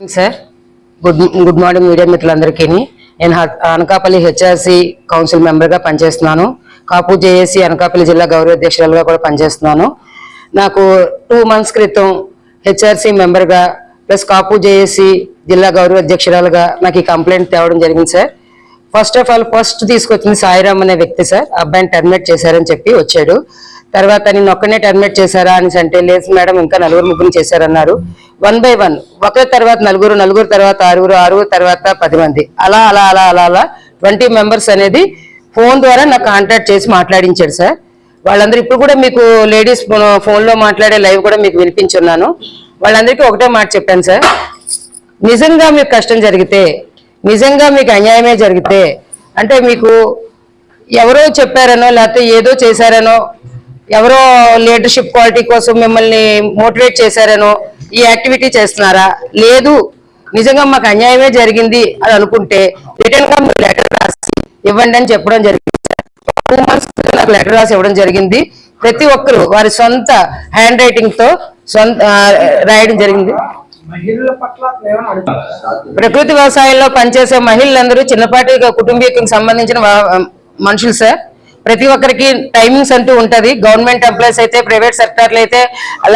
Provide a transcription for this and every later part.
Sir. Good good morning media మిత్రులందరికీ నేను Anakapalli HRC council మెంబర్గా పనిచేస్తున్నాను. కాపు జేఏసీ అనకాపల్లి జిల్లా గౌరవ అధ్యక్షురాలుగా కూడా పనిచేస్తున్నాను. నాకు టూ మంత్స్ క్రితం హెచ్ఆర్సి మెంబర్గా ప్లస్ కాపు జేఏసీ జిల్లా గౌరవ అధ్యక్షురాలుగా నాకు ఈ కంప్లైంట్ తేవడం జరిగింది sir. First of all first తీసుకొచ్చింది సాయిరామ్ అనే వ్యక్తి సార్. అబ్బాయిని టర్మినేట్ చేశారని చెప్పి వచ్చాడు. తర్వాత నేను ఒక్కనే టర్మినేట్ చేశారా? అని అంటే లేదు మేడం ఇంకా నలుగురు ముగ్గురు చేశారన్నారు. One by one. ఒకరి తర్వాత నలుగురు నలుగురు తర్వాత ఆరుగురు ఆరుగురు తర్వాత పది మంది. అలా అలా అలా అలా అలా ట్వంటీ మెంబర్స్ అనేది ఫోన్ ద్వారా నాకు కాంటాక్ట్ చేసి మాట్లాడించాడు సార్. వాళ్ళందరూ ఇప్పుడు కూడా మీకు లేడీస్ ఫోన్లో మాట్లాడే లైవ్ కూడా మీకు వినిపించున్నాను. వాళ్ళందరికీ ఒకటే మాట చెప్పాను సార్. నిజంగా మీకు కష్టం జరిగితే నిజంగా మీకు అన్యాయమే జరిగితే అంటే మీకు ఎవరో చెప్పారనో లేకపోతే ఏదో చేశారనో ఎవరో లీడర్షిప్ క్వాలిటీ కోసం మిమ్మల్ని మోటివేట్ చేశారనో ఈ యాక్టివిటీ చేస్తున్నారా? లేదు. నిజంగా మాకు అన్యాయమే జరిగింది అని అనుకుంటే రిటర్న్గా మీరు లెటర్ రాసి ఇవ్వండి అని చెప్పడం జరిగింది. టూ మంత్స్ నాకు లెటర్ రాసి ఇవ్వడం జరిగింది. ప్రతి ఒక్కరు వారి సొంత హ్యాండ్ రైటింగ్తో సొంత రాయడం జరిగింది. ప్రకృతి వ్యవసాయంలో పనిచేసే మహిళలందరూ చిన్నపాటి కుటుంబీకి సంబంధించిన మనుషులు సార్. ప్రతి ఒక్కరికి టైమింగ్స్ అంటూ ఉంటది. గవర్నమెంట్ ఎంప్లాయీస్ అయితే ప్రైవేట్ సెక్టర్లు అయితే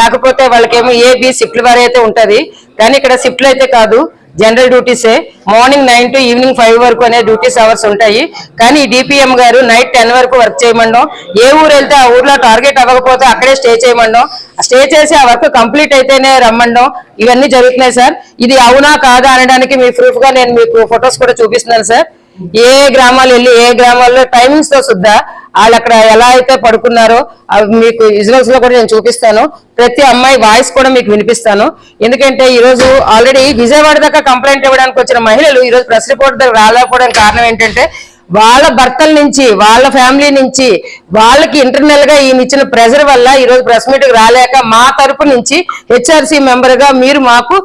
లేకపోతే వాళ్ళకేమో ఏ బి షిఫ్ట్ల వారి అయితే ఉంటది. కానీ ఇక్కడ షిఫ్ట్లు అయితే కాదు. General డ్యూటీసే morning nine to evening five వరకు అనే డ్యూటీస్ అవర్స్ ఉంటాయి. కానీ డిపిఎం గారు నైట్ టెన్ వరకు వర్క్ చేయమండం ఏ ఊరు వెళ్తే ఆ ఊర్లో టార్గెట్ అవ్వకపోతే అక్కడే స్టే చేయమండం స్టే చేసి ఆ వర్క్ కంప్లీట్ అయితేనే రమ్మండం ఇవన్నీ జరుగుతున్నాయి సార్ ఇది అవునా కాదా అనడానికి మీ ప్రూఫ్గా నేను మీకు ఫొటోస్ కూడా చూపిస్తున్నాను సార్ ఏ గ్రామాలు వెళ్ళి ఏ గ్రామాల్లో టైమింగ్స్తో సుద్దా వాళ్ళు అక్కడ ఎలా అయితే పడుకున్నారో అవి మీకు విజువల్స్లో కూడా నేను చూపిస్తాను. ప్రతి అమ్మాయి వాయిస్ కూడా మీకు వినిపిస్తాను. ఎందుకంటే ఈ రోజు ఆల్రెడీ విజయవాడ దాకా కంప్లైంట్ ఇవ్వడానికి వచ్చిన మహిళలు ఈ రోజు ప్రెస్ రిపోర్ట్ దగ్గర రాలేకపోవడానికి కారణం ఏంటంటే వాళ్ళ భర్తల నుంచి వాళ్ళ ఫ్యామిలీ నుంచి వాళ్ళకి ఇంటర్నల్గా ఈయన ఇచ్చిన ప్రెషర్ వల్ల ఈరోజు ప్రెస్ మీట్ రాలేక మా తరపు నుంచి హెచ్ఆర్సీ మెంబర్గా మీరు మాకు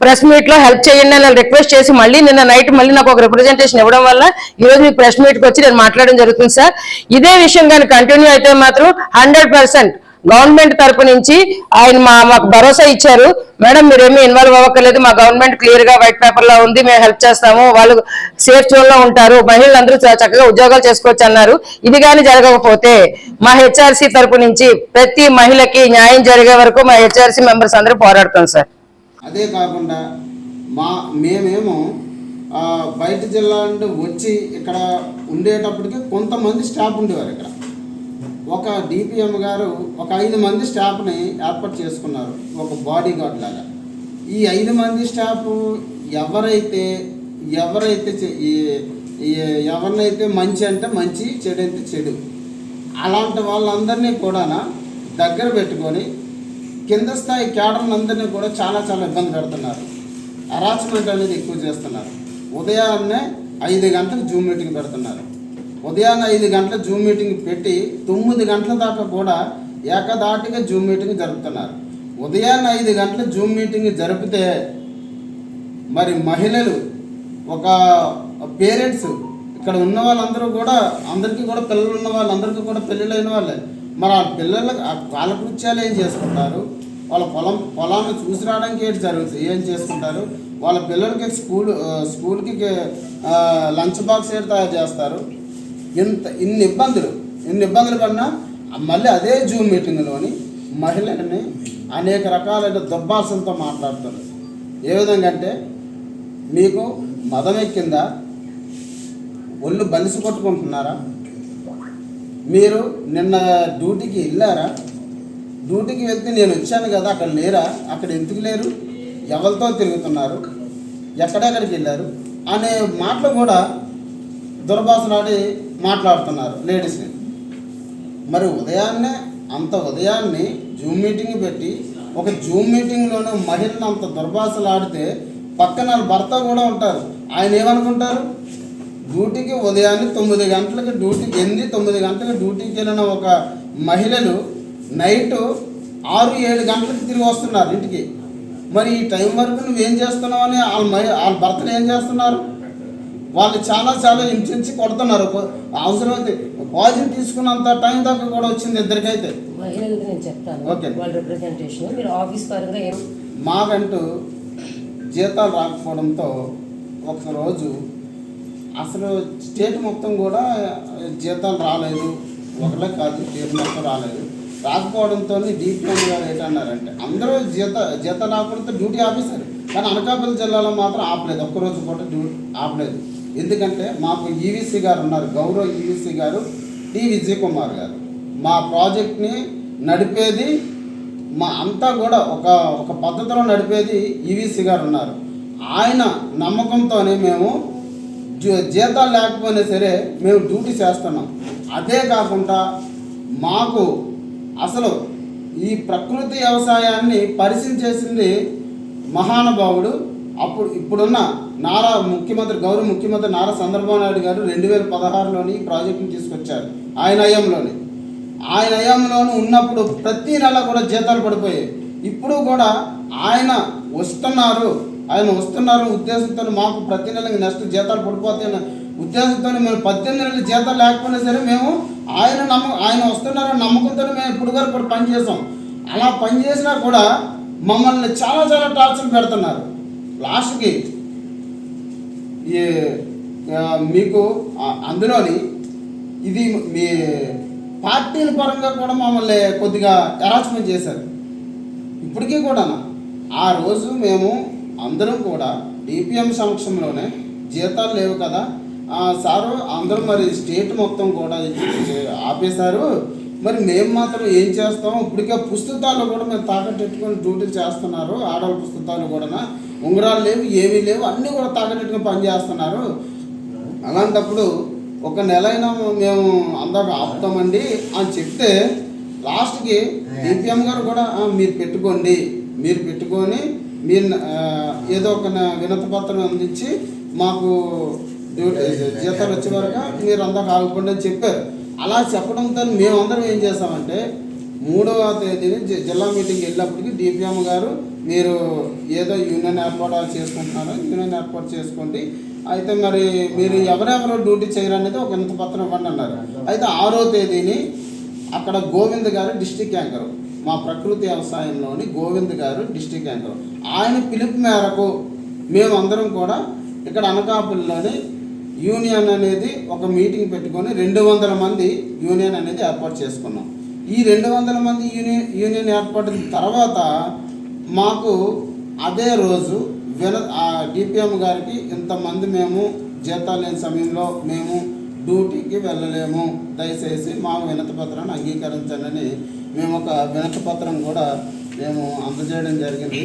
ప్రెస్ మీట్లో హెల్ప్ చేయండి అని రిక్వెస్ట్ చేసి మళ్ళీ నిన్న నైట్ మళ్ళీ నాకు ఒక రిప్రజెంటేషన్ ఇవ్వడం వల్ల ఈ రోజు మీ ప్రెస్ మీట్కి వచ్చి నేను మాట్లాడడం జరుగుతుంది సార్ ఇదే విషయం కానీ కంటిన్యూ అయితే మాత్రం హండ్రెడ్ పర్సెంట్ గవర్నమెంట్ తరపు నుంచి ఆయన మా మాకు భరోసా ఇచ్చారు. మేడం మీరేమీ ఇన్వాల్వ్ అవ్వక్కర్లేదు. మా గవర్నమెంట్ క్లియర్గా వైట్ పేపర్లో ఉంది. మేము హెల్ప్ చేస్తాము. వాళ్ళు సేఫ్ జోన్లో ఉంటారు. మహిళలందరూ చక్కగా ఉద్యోగాలు చేసుకోవచ్చు అన్నారు. ఇది కానీ జరగకపోతే మా హెచ్ఆర్సీ తరపు నుంచి ప్రతి మహిళకి న్యాయం జరిగే వరకు మా హెచ్ఆర్సీ మెంబర్స్ అందరూ పోరాడతాం సార్. అదే కాకుండా మా మేమేమో బయట జిల్లా నుండి వచ్చి ఇక్కడ ఉండేటప్పటికి కొంతమంది స్టాఫ్ ఉండేవారు ఇక్కడ. ఒక డిపిఎం గారు ఒక ఐదు మంది స్టాఫ్ని ఏర్పాటు చేసుకున్నారు. ఒక బాడీ గార్డ్ లాగా. ఈ ఐదు మంది స్టాఫ్ ఎవరైతే ఎవరైతే చె- ఈ- ఎవరినైతే మంచి అంటే మంచి చెడు అయితే చెడు అలాంటి వాళ్ళందరినీ కూడా దగ్గర పెట్టుకొని కింద స్థాయి కేడర్లందరినీ అందరినీ కూడా చాలా చాలా ఇబ్బంది పెడుతున్నారు. హరాస్మెంట్ అనేది ఎక్కువ చేస్తున్నారు. ఉదయాన్నే ఐదు గంటలకు జూమ్ మీటింగ్ పెడుతున్నారు. ఉదయాన్న ఐదు గంటల జూమ్ మీటింగ్ పెట్టి తొమ్మిది గంటల దాకా కూడా ఏకదాటిగా జూమ్ మీటింగ్ జరుపుతున్నారు. ఉదయాన్నే ఐదు గంటల జూమ్ మీటింగ్ జరిపితే మరి మహిళలు ఒక పేరెంట్స్ ఇక్కడ ఉన్న వాళ్ళందరూ కూడా అందరికీ కూడా పిల్లలు ఉన్న వాళ్ళందరికీ కూడా పెళ్ళిళ్ళైన వాళ్ళే. మరి ఆ పిల్లల వాళ్ళ కృత్యాలు ఏం చేసుకుంటారు? వాళ్ళ పొలం పొలాన్ని చూసి రావడానికి ఏంటి జరుగుతుంది? ఏం చేసుకుంటారు? వాళ్ళ పిల్లలకి స్కూల్ స్కూల్కి లంచ్ బాక్స్ ఏంటి తయారు చేస్తారు? ఇంత ఇన్ని ఇబ్బందులు. ఇన్ని ఇబ్బందులు కన్నా మళ్ళీ అదే జూమ్ మీటింగ్లోని మహిళలని అనేక రకాలైన దుర్భాషలతో మాట్లాడుతారు ఏ విధంగా అంటే మీకు మదం ఎక్కిందా ఒళ్ళు బలిసి కొట్టుకుంటున్నారా? మీరు నిన్న డ్యూటీకి వెళ్ళారా? డ్యూటీకి వెళ్తే నేను వచ్చాను కదా అక్కడ లేరా? అక్కడ ఎందుకు లేరు? ఎవరితో తిరుగుతున్నారు? ఎక్కడెక్కడికి వెళ్ళారు? అనే మాటలు కూడా దుర్భాషలాడి మాట్లాడుతున్నారు లేడీస్ని. మరి ఉదయాన్నే అంత ఉదయాన్నే జూమ్ మీటింగ్ పెట్టి ఒక జూమ్ మీటింగ్లోనే మహిళలు అంత దుర్భాషలు ఆడితే పక్కన వాళ్ళ భర్త కూడా ఉంటారు. ఆయన ఏమనుకుంటారు? డ్యూటీకి ఉదయాన్నే తొమ్మిది గంటలకి డ్యూటీకి ఎనిమిది తొమ్మిది గంటలకు డ్యూటీకి వెళ్ళిన ఒక మహిళలు నైట్ ఆరు ఏడు గంటలకు తిరిగి వస్తున్నారు ఇంటికి. మరి ఈ టైం వరకు నువ్వేం చేస్తున్నావు అని వాళ్ళ మహి వాళ్ళ భర్తలు ఏం చేస్తున్నారు? వాళ్ళు చాలా చాలా హింసించి కొడుతున్నారు. కొ- అవసరమైతే పాజిటివ్ తీసుకున్నంత టైం దాకా కూడా వచ్చింది ఇద్దరికైతే. మహిళలకు నేను చెప్తాను. Okay. వాళ్ళ రిప్రజెంటేషన్ మీరు ఆఫీస్ పరంగా ఏం మాకంటూ జీతాలు రాకపోవడంతో ఒకరోజు అసలు స్టేట్ మొత్తం కూడా జీతాలు రాలేదు. ఒకళ్ళే కాదు స్టేట్ మొత్తం రాలేదు. రాకపోవడంతో డిపిఎం గారు ఏంటన్నారంటే అందరూ జీత జీతాలు ఆపడంతో డ్యూటీ ఆపేశారు. కానీ అనకాపల్లి జిల్లాలో మాత్రం ఆపలేదు. ఒక్కరోజు కూడా డ్యూటీ ఆపలేదు. ఎందుకంటే మాకు ఈవీసీ గారు ఉన్నారు. గౌరవ ఈవీసీ గారు టి విజయ్ కుమార్ గారు. మా ప్రాజెక్ట్ని నడిపేది మా అంతా కూడా ఒక ఒక పద్ధతిలో నడిపేది ఈవీసీ గారు ఉన్నారు. ఆయన నమ్మకంతోనే మేము జీ- జీతాలు లేకపోయినా సరే మేము డ్యూటీ చేస్తున్నాం. అదే కాకుండా మాకు అసలు ఈ ప్రకృతి వ్యవసాయాన్ని పరిచయం చేసింది మహానుభావుడు అప్పుడు ఇప్పుడున్న నారా ముఖ్యమంత్రి గౌరవ ముఖ్యమంత్రి నారా చంద్రబాబు నాయుడు గారు రెండు వేల పదహారులోని ఈ ప్రాజెక్టుని తీసుకొచ్చారు. ఆయన హయాంలోని. ఆయన హయాంలోని ఉన్నప్పుడు ప్రతి నెల కూడా జీతాలు పడిపోయాయి. ఇప్పుడు కూడా ఆయన వస్తున్నారు. ఆయన వస్తున్నారు ఉద్దేశంతో మాకు ప్రతి నెల నెక్స్ట్ జీతాలు పడిపోతాయన్న ఉద్దేశంతో మేము పద్దెనిమిది నెలలు జీతాలు లేకపోయినా సరే మేము ఆయన నమ్మ ఆయన వస్తున్నారని నమ్మకంతో మేము ఇప్పుడు వరకు కూడా పని చేసాం అలా పని చేసినా కూడా మమ్మల్ని చాలా చాలా టార్చర్ పెడుతున్నారు. లాస్ట్కి ఈ మీకు అందులోని ఇది మీ పార్టీల పరంగా కూడా మమ్మల్ని కొద్దిగా హెరాస్మెంట్ చేశారు. ఇప్పటికీ కూడా ఆ రోజు మేము అందరం కూడా డిపిఎం సమక్షంలోనే జీతాలు లేవు కదా. సారు అందరూ మరి స్టేట్ మొత్తం కూడా ఆపేశారు. మరి మేము మాత్రం ఏం చేస్తాం? ఇప్పటికే పుస్తకాలు కూడా మేము తాకట్టెట్టుకొని డ్యూటీలు చేస్తున్నారు. ఆడవాళ్ళ పుస్తకాలు కూడా ఉంగరాలు లేవు ఏమీ లేవు అన్నీ కూడా తాకట్టెట్టుకొని పని చేస్తున్నారు. అలాంటప్పుడు ఒక నెల అయినా మేము అందరూ ఆపుతామండి అని చెప్తే లాస్ట్కి డిపిఎం గారు కూడా "ఆ, మీరు పెట్టుకోండి మీరు పెట్టుకొని మీరు ఏదో ఒక వినతి పత్రం అందించి మాకు జీతాలు వచ్చే వరకు మీరు అందరూ ఆగుకోండి అని చెప్పారు. అలా చెప్పడంతో మేమందరం ఏం చేస్తామంటే మూడవ తేదీని జిల్లా మీటింగ్కి వెళ్ళినప్పటికి డిపిఎం గారు మీరు ఏదో యూనియన్ ఏర్పాటు చేసుకుంటున్నారు యూనియన్ ఏర్పాటు చేసుకోండి. అయితే మరి మీరు ఎవరెవరు డ్యూటీ చేయరనేది ఒక ఇంత పత్రం ఇవ్వండి అన్నారు. అయితే ఆరో తేదీని అక్కడ గోవింద్ గారు డిస్టిక్ యాంకర్. మా ప్రకృతి వ్యవసాయంలోని గోవింద్ గారు డిస్టిక్ యాంకర్. ఆయన పిలుపు మేరకు మేమందరం కూడా ఇక్కడ అనకాపల్లిలోని యూనియన్ అనేది ఒక మీటింగ్ పెట్టుకొని రెండు వందల మంది యూనియన్ అనేది ఏర్పాటు చేసుకున్నాం. ఈ రెండు వందల మంది యూనియన్ యూనియన్ ఏర్పడిన తర్వాత మాకు అదే రోజు విన డిపిఎం గారికి ఇంతమంది మేము జీతాలు లేని సమయంలో మేము డ్యూటీకి వెళ్ళలేము. దయచేసి మా వినతి పత్రాన్ని అంగీకరించండి మేము ఒక వినతి పత్రం కూడా మేము అందజేయడం జరిగింది.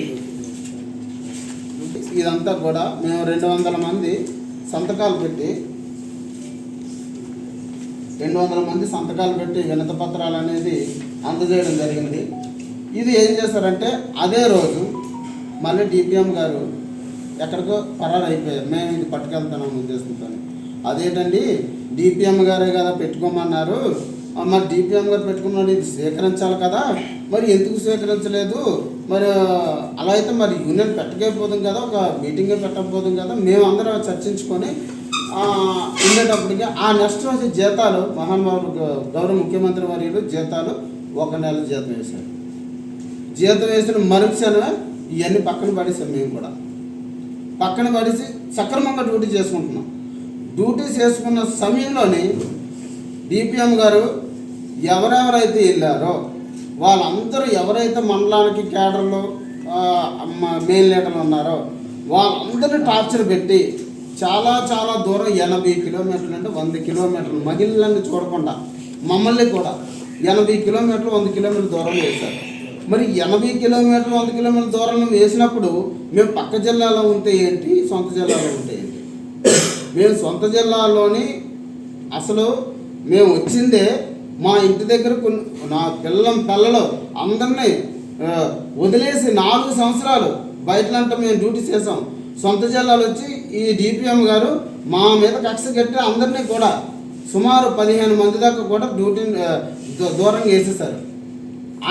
ఇదంతా కూడా మేము రెండు వందల మంది సంతకాలు పెట్టి రెండు వందల మంది సంతకాలు పెట్టి వినత పత్రాలు అనేది అందజేయడం జరిగింది. ఇది ఏం చేశారంటే అదే రోజు మళ్ళీ డిపిఎం గారు ఎక్కడికో పరారు అయిపోయారు. మేము ఇది పట్టుకెళ్తాను ఉద్దేశంతో అదేంటండి డిపిఎం గారే కదా పెట్టుకోమన్నారు. మరి డిపిఎం గారు పెట్టుకున్నాడు ఇది స్వీకరించాలి కదా. మరి ఎందుకు స్వీకరించలేదు? మరి అలా అయితే మరి యూనియన్ పెట్టకపోదాం కదా ఒక మీటింగే పెట్టకపోదాం కదా. మేమందరం చర్చించుకొని ఉండేటప్పటికి ఆ నెక్స్ట్ రోజు జీతాలు మహానుభావులు గౌ- గౌరవ ముఖ్యమంత్రి వర్యులు జీతాలు ఒక నెల జీతం వేశారు. జీతం వేసిన మరుక్షణమే ఇవన్నీ పక్కన పడేసాం మేము కూడా. పక్కన పడేసి సక్రమంగా డ్యూటీ చేసుకుంటున్నాం. డ్యూటీ చేసుకున్న సమయంలోని డిపిఎం గారు ఎవరెవరైతే వెళ్ళారో వాళ్ళందరూ ఎవరైతే మండలానికి కేడర్లో మెయిన్ లీడర్లు ఉన్నారో వాళ్ళందరినీ టార్చర్ పెట్టి చాలా చాలా దూరం ఎనభై కిలోమీటర్లు అంటే వంద కిలోమీటర్లు మగిలినన్ని చూడకుండా మమ్మల్ని కూడా ఎనభై కిలోమీటర్లు వంద కిలోమీటర్ల దూరం వేశారు మరి ఎనభై కిలోమీటర్లు వంద కిలోమీటర్ల దూరం వేసినప్పుడు మేము పక్క జిల్లాలో ఉంటే ఏంటి సొంత జిల్లాలో ఉంటే ఏంటి? మేము సొంత జిల్లాలోని అసలు మేము వచ్చిందే మా ఇంటి దగ్గర కొన్ని నా పిల్లం పిల్లలు అందరినీ వదిలేసి నాలుగు సంవత్సరాలు బయటలంటే మేము డ్యూటీ చేసాం సొంత జిల్లాలో వచ్చి ఈ డిపిఎం గారు మా మీద కక్ష కట్టి అందరినీ కూడా సుమారు పదిహేను మంది దాకా కూడా డ్యూటీ దూ- దూరంగా వేసేసారు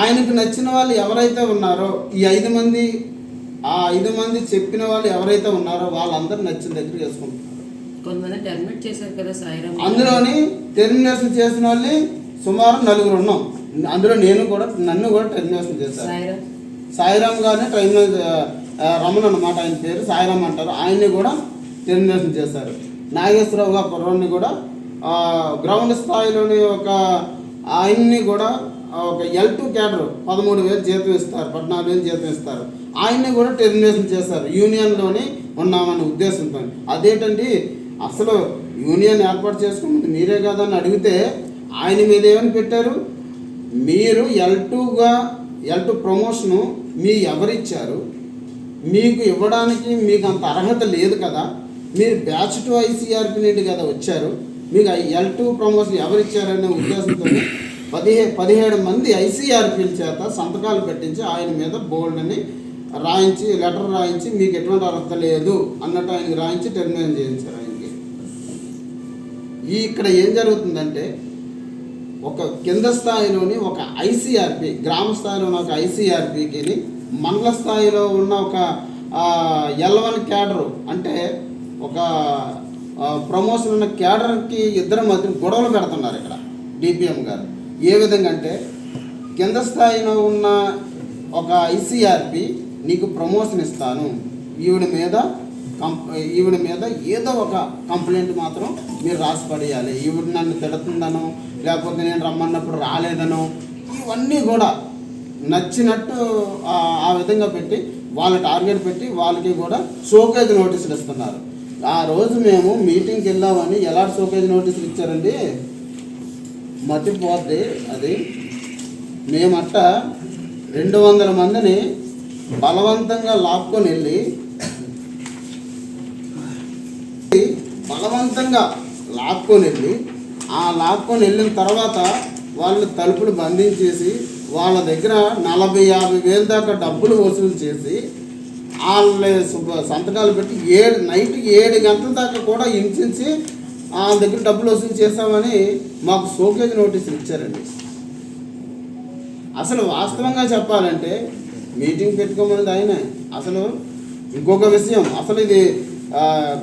ఆయనకు నచ్చిన వాళ్ళు ఎవరైతే ఉన్నారో ఈ ఐదు మంది ఆ ఐదు మంది చెప్పిన వాళ్ళు ఎవరైతే ఉన్నారో వాళ్ళందరూ నచ్చిన దగ్గర వేసుకుంటున్నారు కొంతమంది టర్మినేట్ చేశారు కదా సాయిరామ్ అందులోని టెర్మినేషన్ చేసిన వాళ్ళని సుమారు నలుగురు ఉన్నాం. అందులో నేను కూడా నన్ను కూడా టెర్మినేషన్ చేశాను సాయిరామ్. సాయిరామ్ గారిని ట్రైన్ రమణ అన్నమాట ఆయన పేరు సాయిరామ్ అంటారు. ఆయన్ని కూడా టెర్మినేషన్ చేశారు. నాగేశ్వరరావు గారు కుర్రాన్ని కూడా గ్రౌండ్ స్థాయిలోని ఒక ఆయన్ని కూడా ఒక ఎల్ టూ క్యాడర్ పదమూడు వేలు జీతం ఇస్తారు పద్నాలుగు వేలు జీతం ఇస్తారు. ఆయన్ని కూడా టెర్మినేషన్ చేస్తారు. యూనియన్లోనే ఉన్నామనే ఉద్దేశంతో అదేంటండి? అసలు యూనియన్ ఏర్పాటు చేసుకున్నది మీరే కదా అని అడిగితే ఆయన మీద ఏమని పెట్టారు? మీరు ఎల్ టూగా ఎల్ టూ ప్రమోషను మీ ఎవరిచ్చారు? మీకు ఇవ్వడానికి మీకు అంత అర్హత లేదు కదా? మీరు బ్యాచ్ టు ఐసీఆర్పి నుండి కదా వచ్చారు. మీకు ఎల్ టూ ప్రమోషన్ ఎవరిచ్చారనే ఉద్దేశంతో పదిహే పదిహేడు మంది ఐసీఆర్పీల చేత సంతకాలు పెట్టించి ఆయన మీద బోల్డ్ అని రాయించి లెటర్ రాయించి మీకు ఎటువంటి అర్హత లేదు అన్నట్టు ఆయనకి రాయించి టెర్మినేషన్ చేయించారు ఆయనకి. ఈ ఇక్కడ ఏం జరుగుతుందంటే ఒక కింద స్థాయిలోని ఒక ఐసీఆర్పి గ్రామ స్థాయిలో ఉన్న ఒక ఐసీఆర్పికి మండల స్థాయిలో ఉన్న ఒక ఎల్ వన్ క్యాడరు అంటే ఒక ప్రమోషన్ ఉన్న క్యాడర్కి ఇద్దరు మధ్య గొడవలు పెడుతున్నారు ఇక్కడ డిపిఎం గారు. ఏ విధంగా అంటే కింద స్థాయిలో ఉన్న ఒక ఐసీఆర్పి నీకు ప్రమోషన్ ఇస్తాను. ఈవిడ మీద కం ఈవిడ మీద ఏదో ఒక కంప్లైంట్ మాత్రం మీరు రాసి పడేయాలి ఈవిడ నన్ను తిడుతుందనో లేకపోతే నేను రమ్మన్నప్పుడు రాలేదనో ఇవన్నీ కూడా నచ్చినట్టు ఆ విధంగా పెట్టి వాళ్ళ టార్గెట్ పెట్టి వాళ్ళకి కూడా షోకేజ్ నోటీసులు ఇస్తున్నారు. ఆ రోజు మేము మీటింగ్కి వెళ్ళామని ఎలా షోకేజ్ నోటీసులు ఇచ్చారండి? మతిపోద్ది అది. మేమట్ట రెండు వందల మందిని బలవంతంగా లాక్కొని వెళ్ళి బలవంతంగా లాక్కొని వెళ్ళి ఆ లాక్కొని వెళ్ళిన తర్వాత వాళ్ళు తలుపులు బంధించేసి వాళ్ళ దగ్గర నలభై యాభై వేల దాకా డబ్బులు వసూలు చేసి వాళ్ళ సంతకాలు పెట్టి ఏడు నైట్ ఏడు గంటల దాకా కూడా హింసించి ఆ దగ్గర డబ్బులు వసూలు చేస్తామని మాకు షోకేజ్ నోటీసులు ఇచ్చారండి. అసలు వాస్తవంగా చెప్పాలంటే మీటింగ్ పెట్టుకోమన్నది ఆయన. అసలు ఇంకొక విషయం అసలు ఇది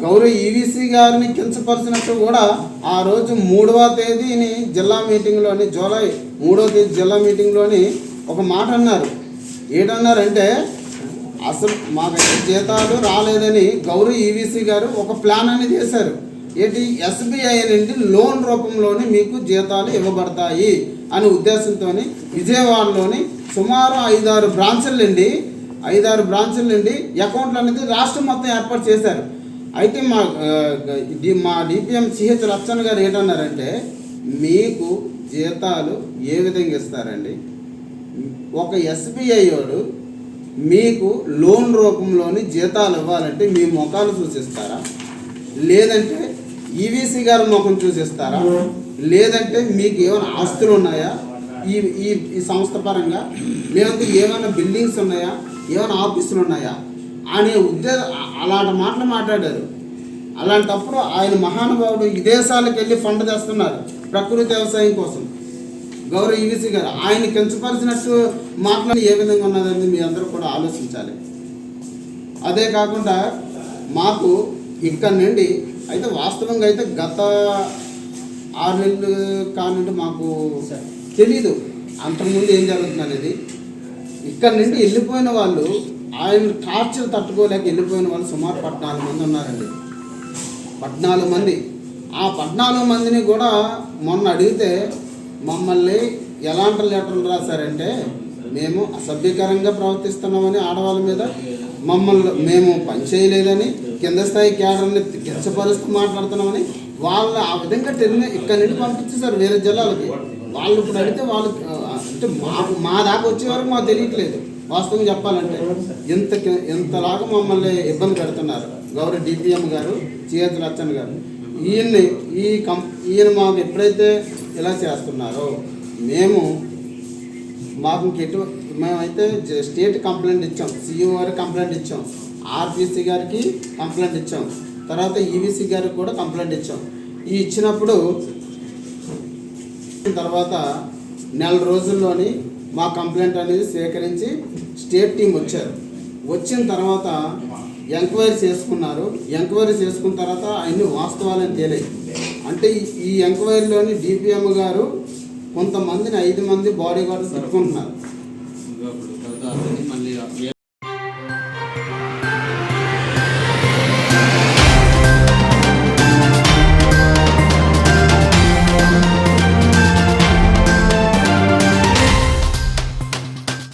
గౌరవ ఈవీసీ గారిని కించపరిచినట్టు కూడా ఆ రోజు మూడవ తేదీని జిల్లా మీటింగ్లోని జూలై మూడవ తేదీ జిల్లా మీటింగ్లోని ఒక మాట అన్నారు. ఏంటన్నారంటే అసలు మాకైతే జీతాలు రాలేదని గౌరవ ఈవీసీ గారు ఒక ప్లాన్ అనేది చేశారు. ఏంటి? ఎస్బీఐ నుండి లోన్ రూపంలోని మీకు జీతాలు ఇవ్వబడతాయి అనే ఉద్దేశంతో విజయవాడలోని సుమారు ఐదారు బ్రాంచుల నుండి ఐదారు బ్రాంచుల నుండి అకౌంట్లు అనేది రాష్ట్రం మొత్తం ఏర్పాటు చేశారు. అయితే మా మా డిపిఎం సిహెచ్ రచ్చన్ గారు ఏంటన్నారంటే మీకు జీతాలు ఏ విధంగా ఇస్తారండి? ఒక ఎస్బీఐ వాడు మీకు లోన్ రూపంలోని జీతాలు ఇవ్వాలంటే మీ ముఖాలు సూచిస్తారా లేదంటే ఈవీసీ గారి ముఖం చూసిస్తారా? లేదంటే మీకు ఏమైనా ఆస్తులు ఉన్నాయా? ఈ ఈ ఈ సంస్థ పరంగా లేదంటే ఏమైనా బిల్డింగ్స్ ఉన్నాయా? ఏమైనా ఆఫీసులు ఉన్నాయా? అనే ఉద్దేశం అలాంటి మాటలు మాట్లాడారు. అలాంటప్పుడు ఆయన మహానుభావుడు విదేశాలకు వెళ్ళి ఫండ్ తెస్తున్నారు ప్రకృతి వ్యవసాయం కోసం. గౌరవ ఈవీసీ గారు ఆయన కించపరిచినట్టు మాట్లాడి ఏ విధంగా ఉన్నదని మీ అందరూ కూడా ఆలోచించాలి. అదే కాకుండా మాకు ఇక్కడ నుండి అయితే వాస్తవంగా అయితే గత ఆరు నెలలు కానుండి మాకు తెలీదు అంతకుముందు ఏం జరుగుతుంది అనేది. ఇక్కడ నుండి వెళ్ళిపోయిన వాళ్ళు ఆయన టార్చర్ తట్టుకోలేక వెళ్ళిపోయిన వాళ్ళు సుమారు పద్నాలుగు మంది ఉన్నారండి. పద్నాలుగు మంది. ఆ పద్నాలుగు మందిని కూడా మొన్న అడిగితే మమ్మల్ని ఎలాంటి లెటర్లు రాశారంటే మేము అసభ్యకరంగా ప్రవర్తిస్తున్నామని ఆడవాళ్ళ మీద మమ్మల్ని మేము పని చేయలేదని కింద స్థాయి క్యాడర్ని కించపరుస్తూ మాట్లాడుతున్నామని వాళ్ళు ఆ విధంగా టెన్ ఇక్కడి నుండి పంపించేశారు వేరే జిల్లాలకి. వాళ్ళు ఇప్పుడు అడిగితే వాళ్ళు అంటే మా మా దాకా వచ్చే వరకు మాకు తెలియట్లేదు. వాస్తవం చెప్పాలంటే ఇంత ఇంతలాగా మమ్మల్ని ఇబ్బంది పెడుతున్నారు. గౌరవ డిపిఎం గారు చేతి లచ్చన్ గారు. ఈయన్ని ఈ కం ఈయన మాకు ఎప్పుడైతే ఇలా చేస్తున్నారో మేము మాకు ఎటువంటి మేమైతే స్టేట్ కంప్లైంట్ ఇచ్చాం. సిఇఓ గారికి కంప్లైంట్ ఇచ్చాం. ఆర్బీసీ గారికి కంప్లైంట్ ఇచ్చాం. తర్వాత ఈవీసీ గారికి కూడా కంప్లైంట్ ఇచ్చాం. ఈ ఇచ్చినప్పుడు తర్వాత నెల రోజుల్లోని మా కంప్లైంట్ అనేది స్వీకరించి స్టేట్ టీం వచ్చారు. వచ్చిన తర్వాత ఎంక్వైరీ చేసుకున్నారు. ఎంక్వైరీ చేసుకున్న తర్వాత అన్ని వాస్తవాలని తేలాయి. అంటే ఈ- ఈ ఎంక్వైరీలోని డిపిఎం గారు కొంతమందిని ఐదు మంది బాడీ గార్డ్స్ పెట్టుకుంటున్నారు ఇప్పుడు తర్వాత మన